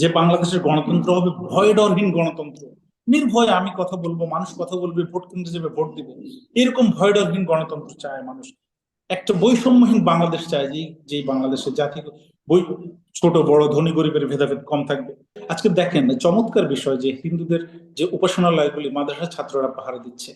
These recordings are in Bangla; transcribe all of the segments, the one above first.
যে বাংলাদেশের গণতন্ত্র হবে ভয় ডরহীন গণতন্ত্র। নির্ভয়ে আমি কথা বলব, মানুষ কথা বলবে, ভোট কেন্দ্রে যাবে ভোট দিবে। এরকম ভয় ডরহীন গণতন্ত্র চায় মানুষ। একটা বৈষম্যহীন বাংলাদেশ চায় যে যে বাংলাদেশের জাতি বই ছোট, বড়, ধনী, গরিবের ভেদাভেদ কম থাকবে। আজকে দেখেন, চমৎকার বিষয় যে হিন্দুদের যে উপাসনালয়গুলি মাদ্রাসা ছাত্ররা পাহারা দিচ্ছে,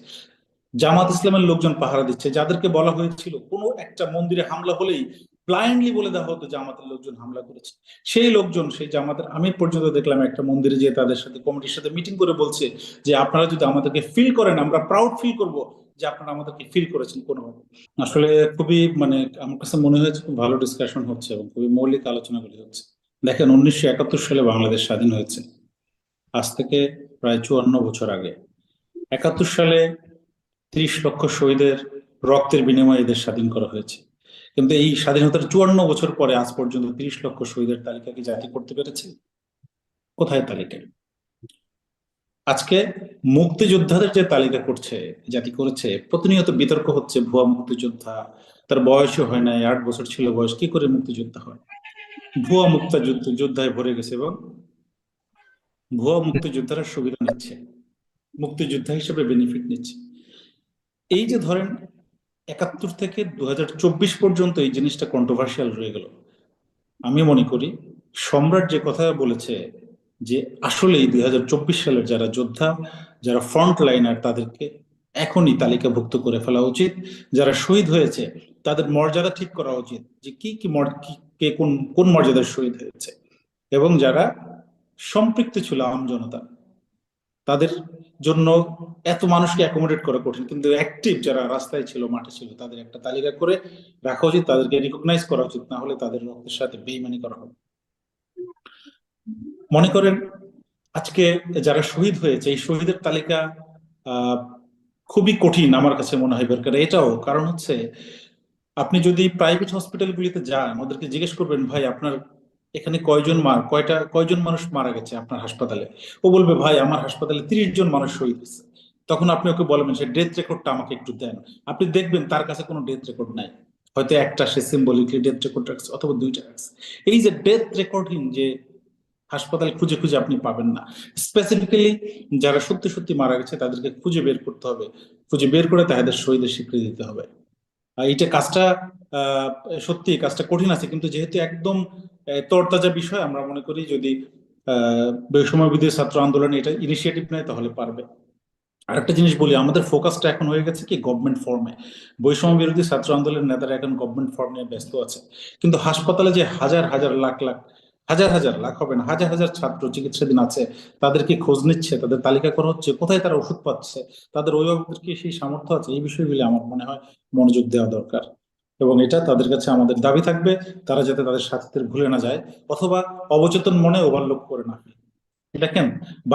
জামাত ইসলামের লোকজন পাহারা দিচ্ছে, যাদেরকে বলা হয়েছিল কোনো একটা মন্দিরে হামলা হলেই ব্লাইন্ডলি বলে দেওয়া হতো জামাতের লোকজন হামলা করেছে। সেই লোকজন, সেই জামাতের আমি পর্যন্ত দেখলাম একটা মন্দিরে যে তাদের সাথে কমিটির সাথে মিটিং করে বলছে যে, আপনারা যদি আমাদেরকে ফিল করেন, আমরা প্রাউড ফিল করব যে আপনারা আমাদেরকে ফিল করেছেন কোনোভাবে। আসলে খুবই মানে আমার কাছে মনে হয়েছে খুব ভালো ডিসকাশন হচ্ছে এবং খুবই মৌলিক আলোচনাগুলি হচ্ছে। দেখেন, উনিশশো একাত্তর সালে বাংলাদেশ স্বাধীন হয়েছে। আজ থেকে প্রায় চুয়ান্ন বছর আগে। একাত্তর সালে ত্রিশ লক্ষ শহীদের রক্তের বিনিময়ে এদের স্বাধীন করা হয়েছে। কিন্তু এই স্বাধীনতার চুয়ান্ন বছর পরে আজ পর্যন্ত ত্রিশ লক্ষ শহীদের তালিকা কি জাতি করতে পেরেছে। কোথায় তালিকায় আজকে মুক্তিযোদ্ধাদের যে তালিকা করছে, জাতি করেছে, প্রতিনিয়ত বিতর্ক হচ্ছে ভুয়া মুক্তিযোদ্ধা। তার বয়সও হয় নাই, আট বছর ছিল বয়স, কি করে মুক্তিযোদ্ধা হয়? ভুয়া মুক্তিযুদ্ধ, যোদ্ধায় ভরে গেছে এবং ভুয়া মুক্তিযোদ্ধারা সুবিধা নিচ্ছে, মুক্তিযোদ্ধা হিসেবে বেনিফিট নিচ্ছে। এই যে ধরেন একাত্তর থেকে দু হাজার চব্বিশ পর্যন্ত এই জিনিসটা কন্ট্রোভার্সিয়াল রয়ে গেল। আমি মনে করি সম্রাট যে কথা বলেছে যে আসলেই দু হাজার চব্বিশ সালের যারা যোদ্ধা, যারা ফ্রন্ট লাইনার তাদেরকে এখনই তালিকাভুক্ত করে ফেলা উচিত। যারা শহীদ হয়েছে তাদের মর্যাদা ঠিক করা উচিত যে কি কি কে কোন কোন মর্যাদার শহীদ হয়েছে। এবং যারা সম্পৃক্ত ছিল আম জনতা তাদের জন্য এত মানুষকে অ্যাকোমোডেট করা কঠিন। কিন্তু অ্যাক্টিভ যারা রাস্তায় ছিল, মাঠে ছিল, তাদের একটা তালিকা করে রাখা উচিত, তাদেরকে রিকগনাইজ করা উচিত, না হলে তাদের রক্তের সাথে বেইমানি করা হবে। মনে করেন, আজকে যারা শহীদ হয়েছে, এই শহীদের তালিকা খুবই কঠিন আমার কাছে মনে হয় বের এটাও কারণ হচ্ছে, আপনি যদি প্রাইভেট হসপিটালগুলিতে যান, ওদেরকে জিজ্ঞেস করবেন, ভাই, আপনার এখানে কয়জন মার কয়টা, কয়জন মানুষ মারা গেছে আপনার হাসপাতালে? ও বলবে, ভাই, আমার হাসপাতালে তিরিশ জন মানুষ শহীদ হয়েছে। তখন আপনি ওকে বলবেন, সে ডেথ রেকর্ডটা আমাকে একটু দেন। আপনি দেখবেন তার কাছে কোনো ডেথ রেকর্ড নাই। হয়তো একটা সে সিম্বলিকলি ডেথ রেকর্ড রাখছে অথবা দুইটা রাখছে। এই যে ডেথ রেকর্ডিং যে হাসপাতাল খুঁজে খুঁজে আপনি পাবেন না। স্পেসিফিক্যালি যারা সত্যি সত্যি মারা গেছে, তাদেরকে খুঁজে বের করতে হবে। খুঁজে বের করে তাদের শহীদের স্বীকৃতি দিতে হবে। এইটা কাজটা সত্যি কাজটা কঠিন আছে, কিন্তু যেহেতু একদম তরতাজা বিষয় আমরা মনে করি যদি বৈষম্য ছাত্র আন্দোলন এটা ইনিশিয়েটিভ নেয় তাহলে পারবে। আরেকটা জিনিস বলি, আমাদের ফোকাসটা এখন হয়ে গেছে কি গভর্নমেন্ট ফর্মে বৈষম্য বিরোধী ছাত্র আন্দোলনের নেতারা এখন গভর্নমেন্ট ফর্ম নিয়ে ব্যস্ত আছে। কিন্তু হাসপাতালে যে হাজার হাজার লাখ লাখ, হাজার হাজার, লাখ হবে না, হাজার হাজার ছাত্র চিকিৎসাধীন আছে, তাদেরকে খোঁজ নিচ্ছে, তাদের তালিকা করা হচ্ছে, কোথায় তারা ওষুধ পাচ্ছে, তাদের অভিভাবকদের কি সেই সামর্থ্য আছে? এই বিষয়গুলি আমার মনে হয় মনোযোগ দেওয়া দরকার। এবং এটা তাদের কাছে আমাদের দাবি থাকবে, তারা যাতে তাদের সাথীদের ভুলে না যায় অথবা অবচেতন মনে ওভারলোক করে না দেখেন,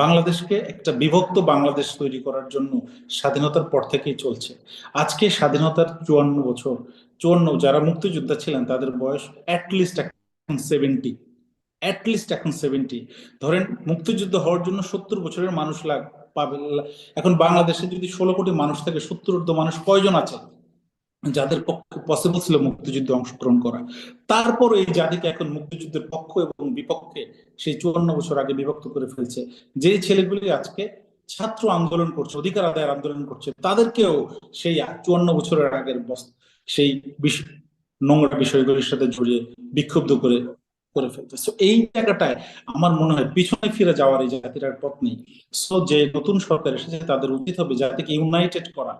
বাংলাদেশকে একটা বিভক্ত বাংলাদেশ তৈরি করার জন্য স্বাধীনতার পর থেকেই চলছে। আজকে স্বাধীনতার চুয়ান্ন বছর, চুয়ান্ন, যারা মুক্তিযোদ্ধা ছিলেন, তাদের বয়স অ্যাটলিস্ট এখন সেভেন্টি অ্যাটলিস্ট এখন সেভেন্টি ধরেন, মুক্তিযুদ্ধ হওয়ার জন্য সত্তর বছরের মানুষ লাগ পাবে এখন বাংলাদেশে যদি ষোলো কোটি মানুষ থাকে, সত্তর মানুষ কয়জন আছে? যাদের পক্ষে পসিবল ছিল মুক্তিযুদ্ধে অংশগ্রহণ করা। তারপর এই জাতিকে এখন মুক্তিযুদ্ধের পক্ষ এবং বিপক্ষে সেই চুয়ান্ন বছর আগে বিভক্ত করে ফেলছে। যে ছেলেগুলি আজকে ছাত্র আন্দোলন করছে, অধিকার আদায়ের আন্দোলন করছে, তাদেরকেও সেই চুয়ান্ন বছরের আগের সেই নোংরা বিষয়গুলির সাথে জড়িয়ে বিক্ষুব্ধ করে করে ফেলতে এই জায়গাটায় আমার মনে হয় পিছনে ফিরে যাওয়ার এই জাতিটার পথ নেই। সো যে নতুন সরকার এসেছে, তাদের উচিত হবে জাতিকে ইউনাইটেড করা।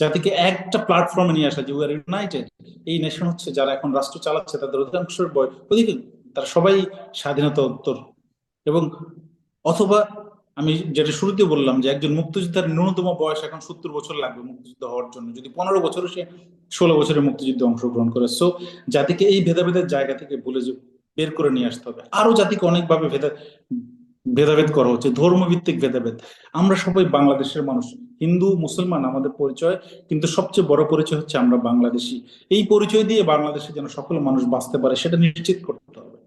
জাতিকে একটা প্ল্যাটফর্মে নিয়ে আসা, যে উই আর ইউনাইটেড এই নেশন হচ্ছে যারা এখন রাষ্ট্র চালাচ্ছে, তাদের অধিকাংশের বয় তারা সবাই স্বাধীনতা উত্তর। এবং অথবা আমি যেটা শুরুতে বললাম, যে একজন মুক্তিযোদ্ধার ন্যূনতম বয়স এখন সত্তর বছর লাগবে মুক্তিযুদ্ধ হওয়ার জন্য। যদি পনেরো বছর সে ষোলো বছরের মুক্তিযুদ্ধে অংশগ্রহণ করে। সো জাতিকে এই ভেদাভেদের জায়গা থেকে ভুলে বের করে নিয়ে আসতে হবে। আরও জাতিকে অনেকভাবে ভেদা ভেদাভেদ করা হচ্ছে, ধর্মভিত্তিক ভেদাভেদ। আমরা সবাই বাংলাদেশের মানুষ, হিন্দু, মুসলমান, আমাদের পরিচয়, কিন্তু সবচেয়ে বড় পরিচয় হচ্ছে আমরা বাংলাদেশি। এই পরিচয় দিয়ে বাংলাদেশে যেন সকল মানুষ বাঁচতে পারে, সেটা নিশ্চিত করতে হবে।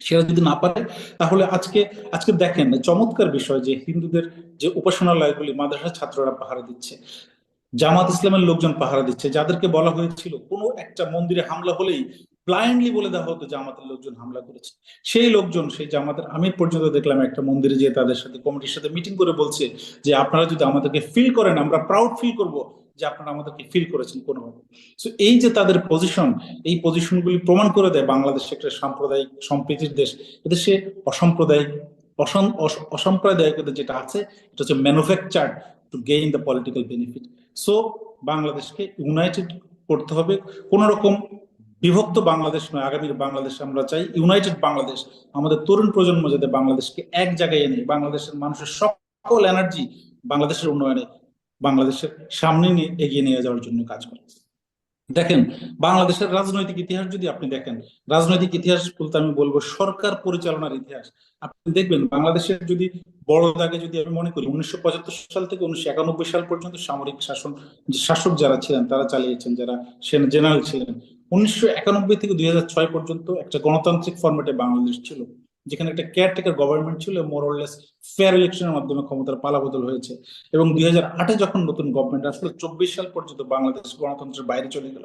সেটা যদি না পারে, তাহলে আজকে আজকে দেখেন, চমৎকার বিষয় যে হিন্দুদের যে উপাসনালয়গুলি মাদ্রাসা ছাত্ররা পাহারা দিচ্ছে, জামাত ইসলামের লোকজন পাহারা দিচ্ছে, যাদেরকে বলা হয়েছিল কোনো একটা মন্দিরে হামলা হলেই ব্লাইন্ডলি বলে দেওয়া হতো আমাদের লোকজন হামলা করেছে। সেই লোকজন, সেই জামাতের আমি পর্যন্ত দেখলাম একটা মন্দিরে যেয়ে তাদের সাথে, কমিটির সাথে মিটিং করে বলছে যে, আপনারা যদি আমাদেরকে ফিল করেন, আমরা প্রাউড ফিল করব যে আপনারা আমাদেরকে ফিল করেছেন কোনোভাবে। সো এই যে তাদের পজিশন এই পজিশনগুলি প্রমাণ করে দেয় বাংলাদেশ একটা সাম্প্রদায়িক সম্প্রীতির দেশ। এদেশে অসাম্প্রদায়িক, অসম- অস- অসাম্প্রদায়িকতা যেটা আছে, এটা হচ্ছে manufacture to gain the political benefit so বাংলাদেশকে ইউনাইটেড করতে হবে। কোন রকম বিভক্ত বাংলাদেশ নয় আগামীর বাংলাদেশ আমরা চাই ইউনাইটেড বাংলাদেশ। আমাদের তরুণ প্রজন্ম যাতে বাংলাদেশকে এক জায়গায় এনে, বাংলাদেশের মানুষের সকল এনার্জি বাংলাদেশের উন্নয়নে, বাংলাদেশের সামনে নিয়ে এগিয়ে নিয়ে যাওয়ার জন্য কাজ করে। দেখেন, বাংলাদেশের রাজনৈতিক ইতিহাস যদি আপনি দেখেন, রাজনৈতিক ইতিহাস বলতে আমি বলব সরকার পরিচালনার ইতিহাস। আপনি দেখবেন বাংলাদেশের যদি বড় দাগে যদি আমি মনে করি, উনিশশো পঁচাত্তর সাল থেকে উনিশশো একানব্বই সাল পর্যন্ত সামরিক শাসন শাসক যারা ছিলেন, তারা চালিয়েছেন, যারা সেনা জেনারেল ছিলেন উনিশশো একানব্বই থেকে দুই হাজার ছয় পর্যন্ত একটা গণতান্ত্রিক ফরম্যাটে বাংলাদেশ ছিল, যেখানে একটা কেয়ারটেকার গভর্নমেন্ট ছিল মোরলেস ফেয়ার ইলেকশনের মাধ্যমে ক্ষমতার পালাবদল হয়েছে। এবং দুই হাজার আটে যখন নতুন গভর্নমেন্ট আসলে, চব্বিশ সাল পর্যন্ত বাংলাদেশ গণতন্ত্রের বাইরে চলে গেল।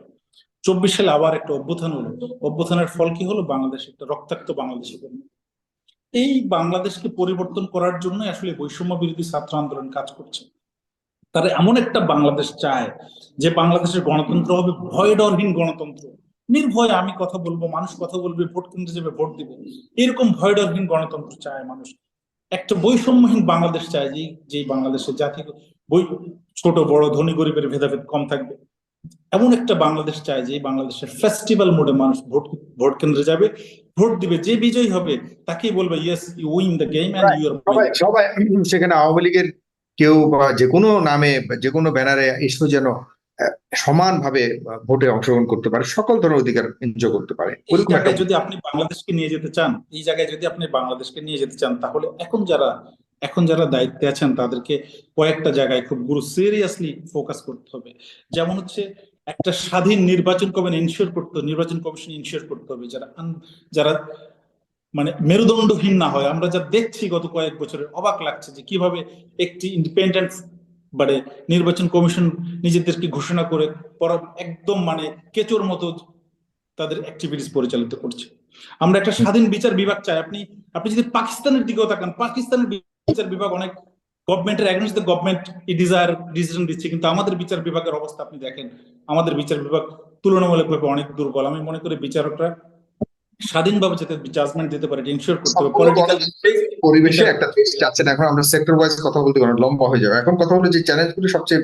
চব্বিশ সালে আবার একটা অভ্যুত্থান হলো। অভ্যুত্থানের ফল কি হলো? বাংলাদেশ একটা রক্তাক্ত বাংলাদেশে এই বাংলাদেশকে পরিবর্তন করার জন্য আসলে বৈষম্য বিরোধী ছাত্র আন্দোলন কাজ করছে। তারা এমন একটা বাংলাদেশ চায় যে বাংলাদেশের গণতন্ত্র হবে ভয় ডরহীন গণতন্ত্র। নির্ভয়ে আমি কথা বলব মানুষ কথা বলবে ভোট কেন্দ্রে যাবে ভোট দিবে। এরকম ভয় ডরহীন গণতন্ত্র চায় মানুষ। একটা বৈষম্যহীন বাংলাদেশ চায় যে যে বাংলাদেশের জাতি বই ছোট বড় ধনী গরিবের ভেদাভেদ কম থাকবে। এমন একটা বাংলাদেশ চায় যে বাংলাদেশের ফেস্টিভ্যাল মোডে মানুষ ভোট ভোট কেন্দ্রে যাবে ভোট দিবে যে বিজয়ী হবে তাকেই বলবে yes you win the game and you সবাই সবাই সেখানে আওয়ামী লীগের কেউ বা যে কোনো নামে যে কোনো ব্যানারে এসে যেন সমানভাবে ভোটে অংশগ্রহণ করতে পারে সকল ধরনের অধিকার এনজয় করতে পারে যদি আপনি বাংলাদেশকে নিয়ে যেতে চান এই জায়গায় যদি আপনি বাংলাদেশকে নিয়ে যেতে চান তাহলে এখন যারা এখন যারা দায়িত্বে আছেন তাদেরকে কয়েকটা জায়গায় খুব গুরু সিরিয়াসলি ফোকাস করতে হবে। যেমন হচ্ছে একটা স্বাধীন নির্বাচন কমিশন ইনশিওর করতে হবে নির্বাচন কমিশন ইনশিওর করতে হবে যারা যারা মানে মেরুদণ্ডহীন না হয়। আমরা যা দেখছি গত কয়েক বছরে অবাক লাগছে যে কীভাবে একটি ইন্ডিপেন্ডেন্ট মানে নির্বাচন কমিশন নিজেদেরকে ঘোষণা করে একদম মানে কেচোর মতো তাদের অ্যাক্টিভিটিস পরিচালিত করছে। আমরা একটা স্বাধীন বিচার বিভাগ চাই। আপনি আপনি যদি পাকিস্তানের দিকেও তাকান, পাকিস্তানের বিচার বিভাগ অনেক গভর্নমেন্টের against the government desire decision দিচ্ছে। কিন্তু আমাদের বিচার বিভাগের অবস্থা আপনি দেখেন। আমাদের বিচার বিভাগ তুলনামূলকভাবে অনেক দুর্বল। আমি মনে করি বিচারকরা স্বাধীনভাবে যাতে জাজমেন্ট দিতে পারে ইনশিওর করতে হবে পলিটিক্যাল পরিবেশে একটা দেশ যাচ্ছে এখন আমরা সেক্টর ওয়াইজ কথা বলতে পারি লম্বা হয়ে যাবে। এখন কথা হলো যে চ্যালেঞ্জগুলি সবচেয়ে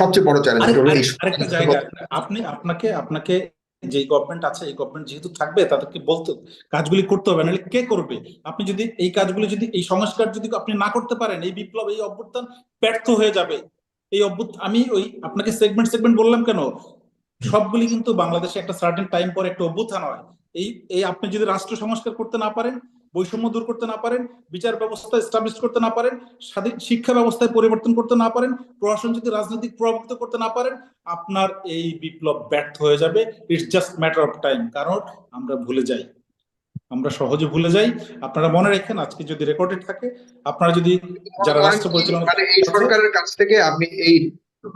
সবচেয়ে বড় চ্যালেঞ্জ হলো আরেকটা জায়গা আপনি আপনাকে আপনাকে যে গভর্নমেন্ট আছে এই গভর্নমেন্ট যেহেতু থাকবে তাদেরকে বলতে কাজগুলি করতে হবে নাহলে কে করবে? আপনি যদি এই কাজগুলি যদি এই সংস্কার যদি আপনি না করতে পারেন এই বিপ্লব এই অভ্যুত্থান ব্যর্থ হয়ে যাবে। এই অভ্যুত আমি ওই আপনাকে সেগমেন্ট সেগমেন্ট বললাম কেন? সবগুলি কিন্তু বাংলাদেশে একটা সার্টেন টাইম পর একটা অভ্যুত্থান হয়। এই এই আপনি যদি রাষ্ট্র সংস্কার করতে না পারেন বৈষম্য দূর করতে না পারেন বিচার ব্যবস্থা এস্টাবলিশ করতে না পারেন স্বাধীন শিক্ষা ব্যবস্থায় পরিবর্তন করতে না পারেন প্রশাসন যদি রাজনৈতিক প্রভাবিত করতে না পারেন আপনার এই বিপ্লব ব্যর্থ হয়ে যাবে। It's just matter of time কারণ আমরা ভুলে যাই। আমরা সহজে ভুলে যাই। আপনারা মনে রাখেন আজকে যদি রেকর্ডেড থাকে আপনারা যদি যারা রাষ্ট্র পরিচালনা মানে এই সরকারের কাছ থেকে আপনি এই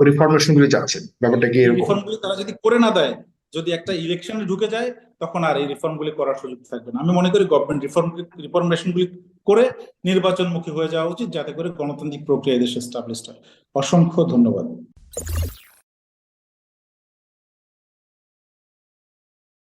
রিফরমেশন গুলি যাচ্ছেন ব্যাপারটা কি এরকম? রিফর্মগুলি তারা যদি করে না দেয় যদি একটা ইলেকশনে ঢুকে যায়, তখন আর এই রিফর্মগুলি করার সুযোগ থাকবে না। আমি মনে করি গভর্নমেন্ট রিফর্ম রিফর্মেশনগুলি করে নির্বাচনমুখী হয়ে যাওয়া উচিত, যাতে করে গণতান্ত্রিক প্রক্রিয়া দেশে স্টাবলিশ হয়। অসংখ্য ধন্যবাদ।